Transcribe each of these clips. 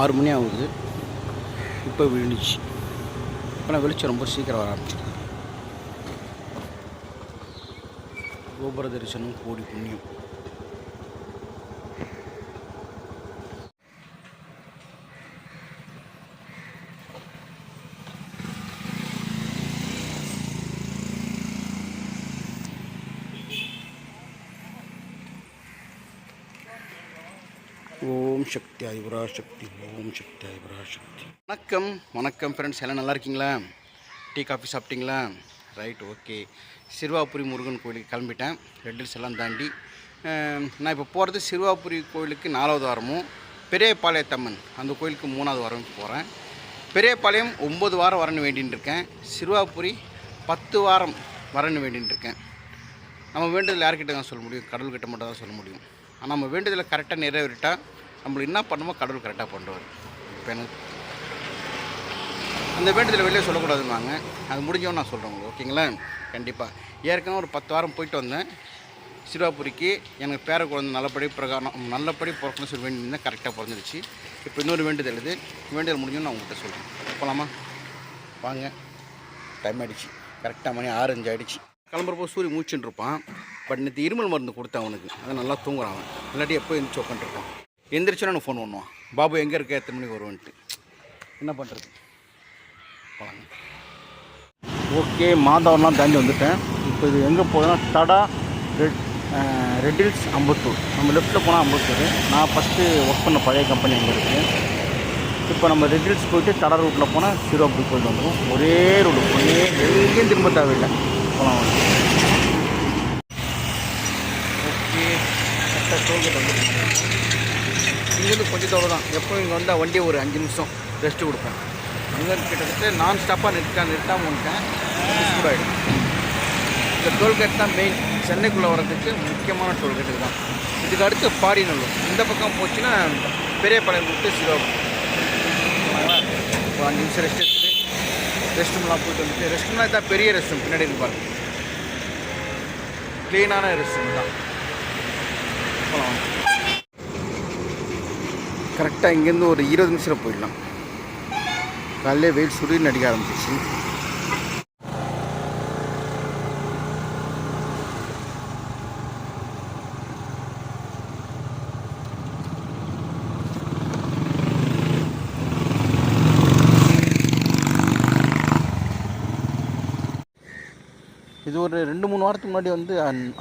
ஆறு மணி ஆகுது. இப்போ விழுந்துச்சு. இப்போலாம் வெளிச்சம் ரொம்ப சீக்கிரம் வர ஆரம்பிச்சிருக்கு கோபுர தரிசனம் கோடி புண்ணியம். ஓம் சக்தி ஐவரா சக்தி ஓம் சக்தி ஐவரா சக்தி வணக்கம் வணக்கம் ஃப்ரெண்ட்ஸ் எல்லாம் நல்லா இருக்கீங்களா? டீ காஃபி சாப்பிட்டீங்களா? ரைட் ஓகே சிறுவாபுரி முருகன் கோயிலுக்கு கிளம்பிட்டேன். ரெட்டில்ஸ் எல்லாம் தாண்டி நான் இப்போ போகிறது சிறுவாபுரி கோயிலுக்கு நாலாவது வாரமும் பெரியபாளையத்தம்மன் அந்த கோயிலுக்கு மூணாவது வாரம் போகிறேன் பெரியபாளையம் ஒம்பது வாரம் வரணும் வேண்டின்னு இருக்கேன். சிறுவாபுரி பத்து வாரம் வரணும் வேண்டின்னு இருக்கேன். நம்ம வேண்டுதல் யார்கிட்ட தான் சொல்ல முடியும்? கடவுள்கிட்ட மட்டும் தான் சொல்ல முடியும். ஆனால் நம்ம வேண்டுதலை கரெக்டாக நிறைவேறிட்டால் நம்மளுக்கு என்ன பண்ணுமோ கடவுள் கரெக்டாக பண்ணுவார் இப்போ எனக்கு அந்த வேண்டுதலை வெளியே சொல்லக்கூடாதுன்னாங்க அது முடிஞ்சவன் நான் சொல்கிறேன் உங்களுக்கு ஓகேங்களா? கண்டிப்பாக ஏற்கனவே ஒரு பத்து வாரம் போயிட்டு வந்தேன். சிறுவாபுரிக்கு எனக்கு பேர குழந்தை நல்லபடி பிரகாரம் நல்லபடி பிறக்கணும்னு சொல்லி வேண்டியிருந்தேன் கரெக்டாக பிறந்துருச்சு. இப்போ இன்னொரு வேண்டுதல் இது. வேண்டுதல் முடிஞ்சோன்னு நான் உங்கள்கிட்ட சொல்கிறேன் போகலாமா வாங்க. டைம் ஆகிடுச்சு கரெக்டாக மணி ஆறு அஞ்சு கிளம்புறப்போ சூரிய மூச்சுன்னு இருப்பான். பட் நேற்று இருமல் மருந்து கொடுத்தேன் அவனுக்கு. அதை நல்லா தூங்குறான் அவன். இல்லாட்டி எப்போ எந்திரிச்சு உட்காந்துருப்பான். எந்திரிச்சோன்னு எனக்கு ஃபோன் பண்ணுவான். பாபு எங்கே இருக்க? எத்தனை மணிக்கு வருவான்ட்டு. என்ன பண்ணுறது ஓகே மாதவன்லாம் தாண்டி வந்துட்டேன். இப்போ இது எங்கே போகுதுன்னா Tada Red Red Hills Ambattur. நம்ம லெஃப்ட்டில் போனால் அம்பத்தூர். நான் ஃபஸ்ட்டு ஒர்க் பண்ண பழைய கம்பெனி அங்கே இருக்குது இப்போ நம்ம ரெட் ஹில்ஸ் போயிட்டு தடா ரூட்டில் போனால் சீரோ அப்படி போயிட்டு வந்துடும் ஒரே ரூட்டு ஒரே எங்கேயும் திரும்ப தேவையில்லை. போகலாம் ஓகே கரெக்டாக டோல்கேட் வந்துருக்கேன் இங்கேருந்து கொஞ்சம் தூரம் தான். எப்போ இங்கே வந்தால் வண்டி ஒரு அஞ்சு நிமிஷம் ரெஸ்ட்டு கொடுப்பேன். அங்கே கிட்டத்தட்ட நான் ஸ்டாப்பாக நிறுத்தா நிறுத்தாமல் வந்துட்டேன். சூடாகிடும் இந்த டோல்கேட் தான் மெயின் சென்னைக்குள்ளே வர்றதுக்கு முக்கியமான டோல்கேட்டு தான். இதுக்கு அடுத்து பாடிநல்லூர். இந்த பக்கம் போச்சுன்னா பெரியபாளையம் விட்டு சிரோபம் ஒரு அஞ்சு நிமிஷம் ரெஸ்ட் எடுத்துட்டு ரெஸ்ட் ரூம்லாம் போயிட்டு வந்துட்டு ரெஸ்ட் ரூம்லாம் இதான் பெரிய ரெஸ்ட் ரூம் பின்னாடி இருக்கு க்ளீனான ரெஸ்ட் ரூம் தான். போகலாம் கரெக்டாக இங்கேருந்து ஒரு இருபது நிமிஷத்தில் போயிடலாம். காலையிலே வெயில் சுடுன்னு அடிக்க ஆரம்பிச்சிச்சு இது ஒரு ரெண்டு மூணு வாரத்துக்கு முன்னாடி வந்து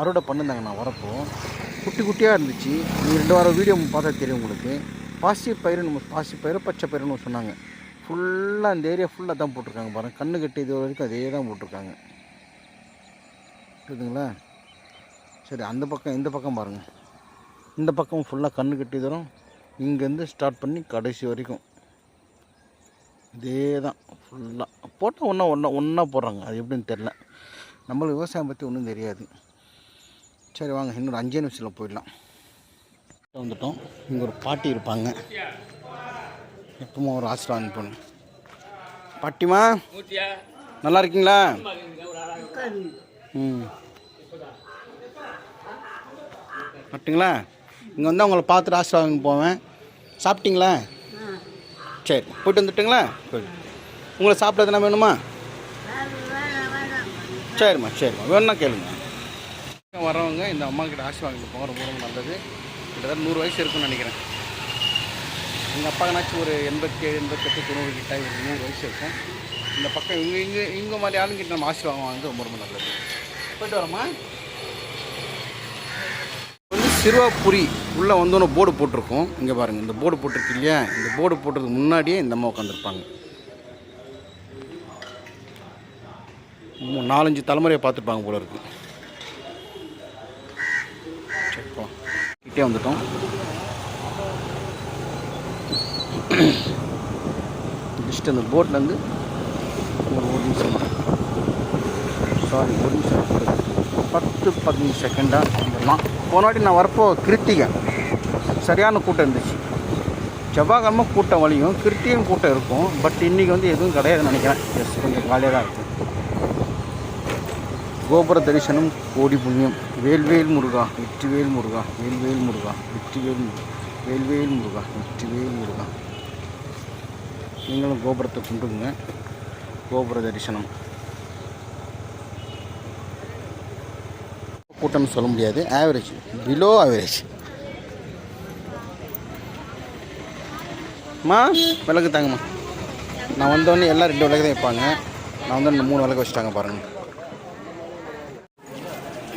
அறுவடை பண்ணிருந்தாங்க நான் வரப்போ. குட்டி குட்டியாக இருந்துச்சு. நீங்கள் ரெண்டு வாரம் வீடியோ பார்த்தா தெரியும் உங்களுக்கு. பாசி பயிறுன்னு பாசி பயிறு பச்சை பயிறுன்னு சொன்னாங்க. ஃபுல்லாக அந்த ஏரியா ஃபுல்லாக தான் போட்டிருக்காங்க பாருங்கள் கண்ணு கட்டி இது வரைக்கும் அதே தான் போட்டிருக்காங்க. புரியுதுங்களா? சரி அந்த பக்கம் இந்த பக்கம் பாருங்கள் இந்த பக்கம் ஃபுல்லாக கண்ணு கட்டி தரும் இங்கேருந்து ஸ்டார்ட் பண்ணி கடைசி வரைக்கும். இதே தான் ஃபுல்லாக போட்டால் ஒன்றா ஒன்றா ஒன்றா போடுறாங்க. அது எப்படின்னு தெரில நம்மளுக்கு விவசாயம் பற்றி ஒன்றும் தெரியாது. சரி வாங்க இன்னொரு அஞ்சே நிமிஷத்தில் போயிடலாம். வந்துட்டோம். இங்கே ஒரு பாட்டி இருப்பாங்க. எப்பவும் ஒரு ஆசீர்வாதம் பண்ணு பாட்டிமா நல்லா இருக்கீங்களா? ம். மட்டுங்களா இங்கே வந்து அவங்கள பார்த்துட்டு ஆசீர்வாதம் போவேன். சாப்பிட்டீங்களா? சரி போயிட்டு வந்துட்டுங்களா? போயிட்டு உங்களை சாப்பிட எதனா வேணுமா? சரிம்மா சரிம்மா. வேணும்னா கேளுங்க. வரவங்க இந்த அம்மா கிட்ட வாங்கிட்டு போக ரொம்ப ரொம்ப நல்லது. கிட்டத்தட்ட நூறு வயசு இருக்குன்னு நினைக்கிறேன். எங்கள் அப்பாங்கனாச்சும் ஒரு எண்பத்தேழு எண்பத்தெட்டு தொண்ணூறு கிட்ட ஒரு நூறு வயசு இருக்கும். இந்த பக்கம் இங்கே இங்கே இங்கே மாதிரி ஆளுங்கிட்ட நம்ம ஆசீர்வாதம் வாங்குறது ரொம்ப ரொம்ப நல்லது. போயிட்டு வரோமா வந்து சிறுவாபுரி உள்ளே வந்தோன்னு போர்டு போட்டிருக்கோம். இங்கே பாருங்கள் இந்த போர்டு போட்டிருக்கு இல்லையா? இந்த போர்டு போட்டதுக்கு முன்னாடியே இந்த அம்மா உட்காந்துருப்பாங்க நாலஞ்சு தலைமுறையை பார்த்துருப்பாங்க போல இருக்குது சரி போலாம் கிட்டே வந்துட்டோம். ஜஸ்ட் அந்த போட்லேருந்து ஒரு ஒரு நிமிஷம் சாரி ஒரு நிமிஷம் பத்து பதினஞ்சு செகண்டாக வந்துடலாம். போன வாட்டி நான் வரப்போ கிருத்திகை. சரியான கூட்டம் இருந்துச்சு. செவ்வாய்க்கிழமை கூட்டம் வழியும் கிருத்தியும் கூட்டம் இருக்கும். பட் இன்றைக்கி வந்து எதுவும் கிடையாதுன்னு நினைக்கிறேன். எஸ் கொஞ்சம் காலியாக தான் இருக்குது கோபுர தரிசனம் கோடி புண்ணியம் வேல்வேல் முருகா வெற்றிவேல் முருகா வேல்வேல் முருகா வெற்றிவேல் முருகா வேல்வேல் முருகா வெற்றிவேல் முருகா. நீங்களும் கோபுரத்தை கும்பிடுங்க. கோபுர தரிசனம். கூட்டம்னு சொல்ல முடியாது. ஆவரேஜ் பிலோ ஆவரேஜ் மா விளக்கு தாங்கம்மா. நான் வந்தோடனே எல்லாம் ரெண்டு விளக்கு தான் வைப்பாங்க நான் வந்து மூணு விளக்கு வச்சுட்டாங்க பாருங்கள்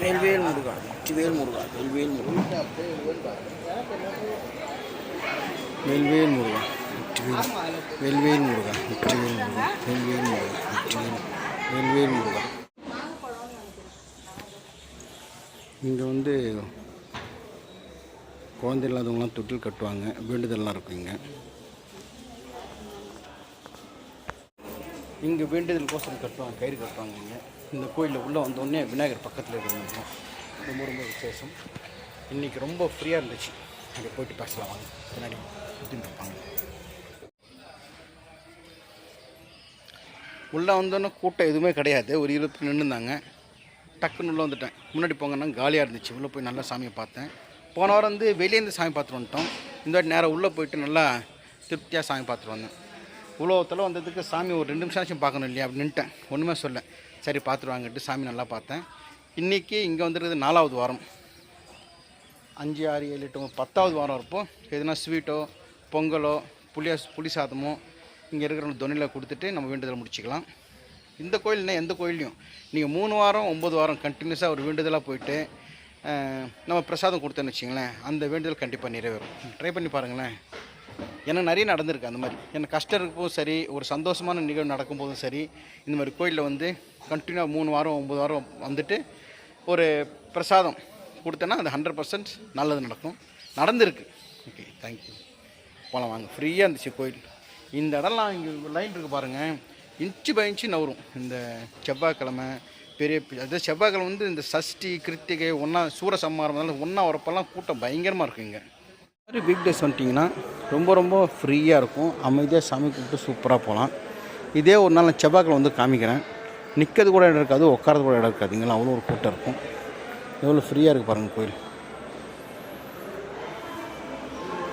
வேல்வேல் முருகா. வெற்றிவேல் முருகா. வேல்வேல் முருகா. வெல்வேல் முருகா. வெல்வேல் முருகா. வெற்றிவேல் முருகா. வெல்வேல் முருகா. வெற்றிவேல் வேல்வேல் முருகா. இங்கே வந்து குழந்தை இல்லாதவங்களாம் தொட்டில் கட்டுவாங்க. வேண்டுதல்லாம் இருக்குங்க இங்கே வேண்டியதில் வேண்டுதல் கோசம் கட்டுவாங்க கயிறு கட்டுவாங்க இங்கே. இந்த கோயிலில் உள்ளே வந்தோடனே விநாயகர் பக்கத்தில் இருக்கணும் ரொம்ப ரொம்ப விசேஷம். இன்றைக்கி ரொம்ப ஃப்ரீயாக இருந்துச்சு. அங்கே போயிட்டு பேசலாம் வாங்க. பின்னாடி சுற்றின்னு இருப்பாங்க. உள்ளே வந்தோன்னே கூட்டம் எதுவுமே கிடையாது. ஒரு இருபத்தி நின்றுந்தாங்க டக்குன்னு உள்ளே வந்துட்டேன். முன்னாடி போங்கன்னா காலியாக இருந்துச்சு. உள்ளே போய் நல்லா சாமியை பார்த்தேன். போன வாரம் வந்து வெளியேருந்து சாமி பார்த்துட்டு வந்துட்டோம். இந்த வாட்டி நேராக உள்ளே போயிட்டு நல்லா திருப்தியாக சாமி பார்த்துட்டு வந்தேன். உலகத்தில் வந்ததுக்கு சாமி ஒரு ரெண்டு நிமிஷம் பார்க்கணும் இல்லையா? அப்படின்னு நின்ட்டேன். ஒன்றுமே சொல்ல. சரி பார்த்துருவாங்கட்டு சாமி நல்லா பார்த்தேன். இன்றைக்கி இங்கே வந்துருக்குது நாலாவது வாரம். அஞ்சு ஆறு ஏழு எட்டு பத்தாவது வாரம் இருப்போம் எதுனா ஸ்வீட்டோ பொங்கலோ புளியா புளி சாதமோ இங்கே இருக்கிற தொனியில் கொடுத்துட்டு நம்ம வேண்டுதலை முடிச்சுக்கலாம். இந்த கோயில்னா எந்த கோயிலையும் நீங்கள் மூணு வாரம் ஒம்பது வாரம் கண்டினியூஸாக ஒரு வேண்டுதலாக போயிட்டு நம்ம பிரசாதம் கொடுத்தேன்னு வச்சிங்களேன் அந்த வேண்டுதல் கண்டிப்பாக நிறைவேறும். ட்ரை பண்ணி பாருங்களேன். எனக்கு நிறைய நடந்திருக்கு அந்த மாதிரி. எனக்கு கஷ்டம் இருக்கும்போதும் சரி ஒரு சந்தோஷமான நிகழ்வு நடக்கும்போதும் சரி இந்த மாதிரி கோயிலில் வந்து கண்டினியூவாக மூணு வாரம் ஒம்பது வாரம் வந்துட்டு ஒரு பிரசாதம் கொடுத்தேன்னா அது ஹண்ட்ரட் பர்சன்ட் நல்லது நடக்கும். நடந்திருக்கு. ஓகே தேங்க்யூ போகலாம் வாங்க. ஃப்ரீயாக இருந்துச்சு கோயில். இந்த இடம்லாம் இங்கே லைன் இருக்குது பாருங்கள் இன்ச்சு பை இன்ச்சு நவரும். இந்த செவ்வாய்க்கிழமை பெரிய பி- அதாவது செவ்வாய்க்கிழமை வந்து இந்த சஷ்டி கிருத்திகை ஒன்றா சூர சம்மாரம் ஒன்றா வரப்பெல்லாம் கூட்டம் பயங்கரமாக இருக்கும் இங்கே. மாதிரி வீக் டேஸ் வந்துட்டிங்கன்னா ரொம்ப ரொம்ப ஃப்ரீயாக இருக்கும். அமைதியாக சாமி கும்பிட்டு சூப்பராக போகலாம். இதே ஒரு நாள் நான் செவ்வாய்க்கிழமை வந்து காமிக்கிறேன். நிற்கிறது கூட இடம் இருக்காது உட்காரது கூட இடம் இருக்காது. இங்கெல்லாம் அவ்வளோ ஒரு கூட்டம் இருக்கும். எவ்வளோ ஃப்ரீயாக இருக்குது பாருங்கள் கோயில்.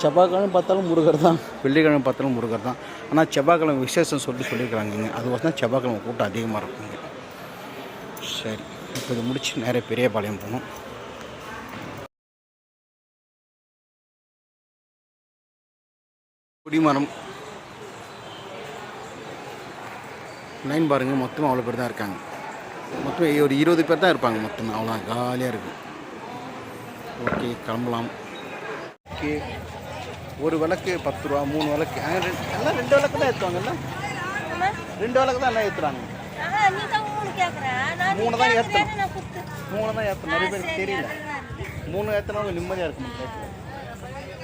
செவ்வாய்க்கிழமை பார்த்தாலும் முருகர் தான். வெள்ளிக்கிழமை பார்த்தாலும் முருகர் தான். ஆனால் செவ்வாய்க்கிழமை விசேஷம் சொல்லி சொல்லியிருக்கிறாங்க இங்கே. அதுவாக தான் செவ்வாய்க்கிழமை கூட்டம் அதிகமாக இருக்குங்க சரி இப்போ இதை முடிச்சு நேராக பெரியபாளையம் போகணும். குடிமரம். லைன் பாருங்கள் மொத்தமாக அவ்வளோ பேர் தான் இருக்காங்க. மொத்தம் ஒரு இருபது பேர் தான் இருப்பாங்க மொத்தமாக அவ்வளோ காலியாக இருக்குது ஓகே கிளம்பலாம். ஓகே ஒரு விளக்கு பத்து ரூபா மூணு விளக்கு. எல்லாம் ரெண்டு விளக்கு தான் ஏற்றுவாங்கல்ல ரெண்டு விளக்கு தான் எல்லாம் ஏற்றுறாங்க மூணு. நான் தான். நான் குத்து. மூணு தான் ஏற்றணும் நிறைய பேருக்கு தெரியல. மூணு ஏற்றினவங்க நிம்மதியாக இருக்கும்.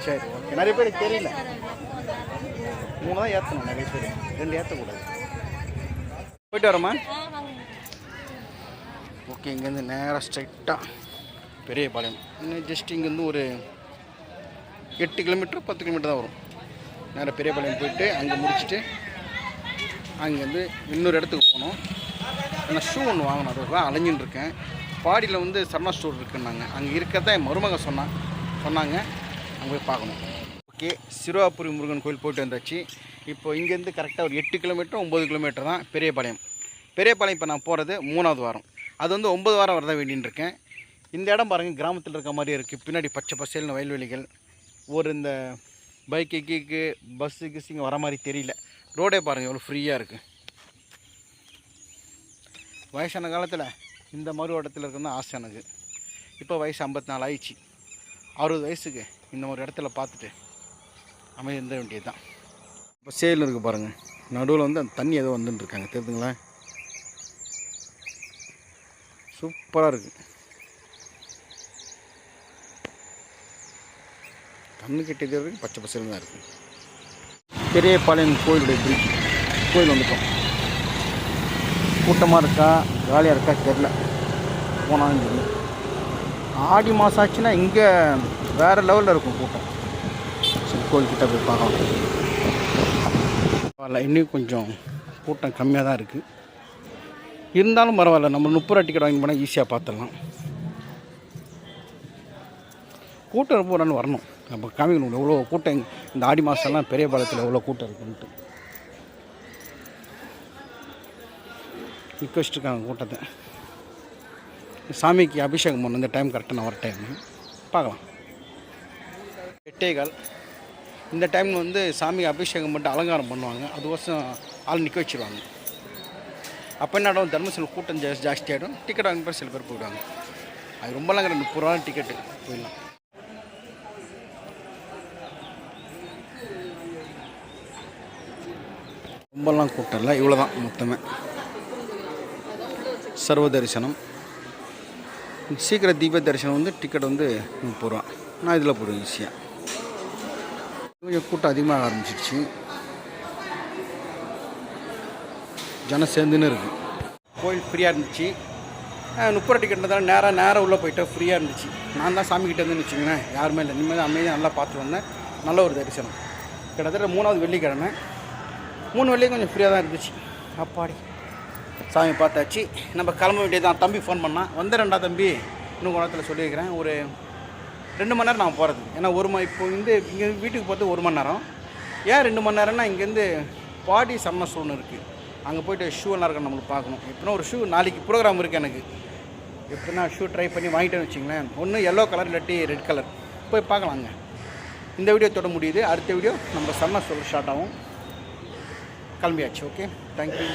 சரி ஓகே நிறைய பேருக்கு தெரியல. மூணு தான் ஏற்றணும் நிறைய பேர். ரெண்டு ஏற்றக்கூடாது போயிட்டு வரோமா ஓகே இங்கேருந்து நேராக ஸ்ட்ரைட்டாக பெரியபாளையம். இன்னும் ஜஸ்ட் இங்கேருந்து ஒரு எட்டு கிலோமீட்டர் பத்து கிலோமீட்டர் தான் வரும். நேராக பெரியபாளையம் போயிட்டு அங்கே முடிச்சுட்டு அங்கேருந்து இன்னொரு இடத்துக்கு போகணும். நான் ஷூ ஒன்று வாங்கணும் அதுதான் அலைஞ்சின்னு இருக்கேன். பாடியில் வந்து சரணா ஸ்டோர் இருக்குன்னாங்க. அங்கே இருக்கிறத என் மருமக சொன்னான். சொன்னாங்க. நம்ம போய் பார்க்கணும். ஓகே சிறுவாபுரி முருகன் கோயில் போயிட்டு வந்தாச்சு. இப்போ இங்கேருந்து கரெக்டாக ஒரு எட்டு கிலோமீட்டர் ஒம்பது கிலோமீட்டர் தான் பெரியபாளையம். பெரியபாளையம் இப்போ நான் போகிறது மூணாவது வாரம். அது வந்து ஒம்பது வாரம் வரதான் வேண்டின்னு இருக்கேன். இந்த இடம் பாருங்கள் கிராமத்தில் இருக்க மாதிரி இருக்குது பின்னாடி பச்சை பசேல்னு வயல்வெளிகள். ஒரு இந்த பைக்கு கீக்கு பஸ்ஸு கிஸ் இங்கே வர மாதிரி தெரியல. ரோடே பாருங்கள் எவ்வளோ ஃப்ரீயாக இருக்குது வயசான காலத்தில் இந்த மறு இடத்துல இருக்கணும் ஆசை எனக்கு. இப்போ வயசு ஐம்பத்தி நாலு ஆயிடுச்சு. அறுபது வயசுக்கு இந்த ஒரு இடத்துல பார்த்துட்டு அமைதி இருந்த வேண்டியது தான் இப்போ சேல் இருக்குது பாருங்கள் நடுவில் வந்து அந்த தண்ணி ஏதோ வந்துன்னு இருக்காங்க. தெரியுதுங்களா? சூப்பராக இருக்குது தண்ணி கெட்டியது வரைக்கும் பச்சை பசேல் தான் இருக்குது பெரியபாளையம் கோயிலுடைய பிரிட்ஜ். கோயில் வந்துட்டோம் கூட்டமாக இருக்கா காலியாக இருக்கா தெரில போனாலும் தெரியும் ஆடி மாதம் ஆச்சுன்னா இங்கே வேறு லெவலில் இருக்கும் கூட்டம். கோயில்கிட்ட போய் பார்க்கலாம். பரவாயில்ல இன்னும் கொஞ்சம் கூட்டம் கம்மியாக தான் இருக்குது இருந்தாலும் பரவாயில்ல நம்ம முப்பது டிக்கெட் வாங்கி போனால் ஈஸியாக பார்த்துடலாம் கூட்டம் ரொம்ப உடனே வரணும். நம்ம காமிக்கணும் எவ்வளோ கூட்டம் இந்த ஆடி மாதம்லாம் பெரிய பாலத்தில் எவ்வளோ கூட்டம் இருக்குன்ட்டு. ரிக்வெஸ்ட் இருக்காங்க கூட்டத்தை. சாமிக்கு அபிஷேகம் பண்ண இந்த டைம் கரெக்டாக நான் வர டைம் பார்க்கலாம். எட்டேகால் இந்த டைமில் வந்து சாமிக்கு அபிஷேகம் மட்டும் அலங்காரம் பண்ணுவாங்க. அதுக்கோசம் ஆள் நிற்க வச்சுருவாங்க. அப்போ என்ன ஆகும் கூட்டம் ஜாஸ் ஜாஸ்தி ஆகிடும் டிக்கெட் வாங்கி போய் சில பேர் போயிடுவாங்க. அது ரொம்பலாம் கிடையாது. முப்பது ரூபா டிக்கெட்டு போயிடலாம். ரொம்பலாம் கூட்டம் இல்லை. இவ்வளோ தான் மொத்தமே. சர்வ தரிசனம் சீக்கிரம் தீப தரிசனம் வந்து டிக்கெட் வந்து முப்பது ரூபா. நான் இதில் போடுவேன் ஈஸியாக கொஞ்சம் கூட்டம் அதிகமாக ஆரம்பிச்சிருச்சு. ஜனம் சேர்ந்துன்னு இருக்கு. கோயில் ஃப்ரீயாக இருந்துச்சு. முப்பது ரூபா டிக்கெட் தான் நேராக நேராக உள்ளே போயிட்டேன் ஃப்ரீயாக இருந்துச்சு. நான் தான் சாமி கிட்டே இருந்துன்னு வச்சுக்கோங்களேன். யாருமே இல்லை. இனிமேல் அமைதியாக நல்லா பார்த்து வந்தேன். நல்ல ஒரு தரிசனம். கிட்டத்தட்ட மூணாவது வெள்ளிக்கிழமை. மூணு வெள்ளியும் கொஞ்சம் ஃப்ரீயாக தான் இருந்துச்சு. அப்பாடி. சாமி பார்த்தாச்சு. நம்ம கிளம்ப வேண்டியது தான் தம்பி ஃபோன் பண்ணான். வந்த ரெண்டா தம்பி. இன்னும் குணத்தில் சொல்லியிருக்கிறேன். ஒரு ரெண்டு மணி நேரம் நான் போகிறது ஏன்னா ஒரு மணி இப்போ வந்து இங்கே வீட்டுக்கு பார்த்து ஒரு மணி நேரம். ஏன் ரெண்டு மணி நேரம்னா இங்கேருந்து பாடி சம்ம ஒன்று இருக்குது அங்கே போயிட்டு ஷூ எல்லாம் இருக்க நம்மளுக்கு பார்க்கணும். எப்படின்னா ஒரு ஷூ நாளைக்கு ப்ரோக்ராம் இருக்குது எனக்கு. எப்படின்னா ஷூ ட்ரை பண்ணி வாங்கிட்டேன்னு வச்சிங்களேன் ஒன்று எல்லோ கலர் இல்லாட்டி ரெட் கலர் போய் பார்க்கலாங்க இந்த வீடியோ தொட முடியுது. அடுத்த வீடியோ நம்ம சம்மர் சொல்ல ஸ்டார்ட் ஆகும். கிளம்பியாச்சு ஓகே தேங்க்யூ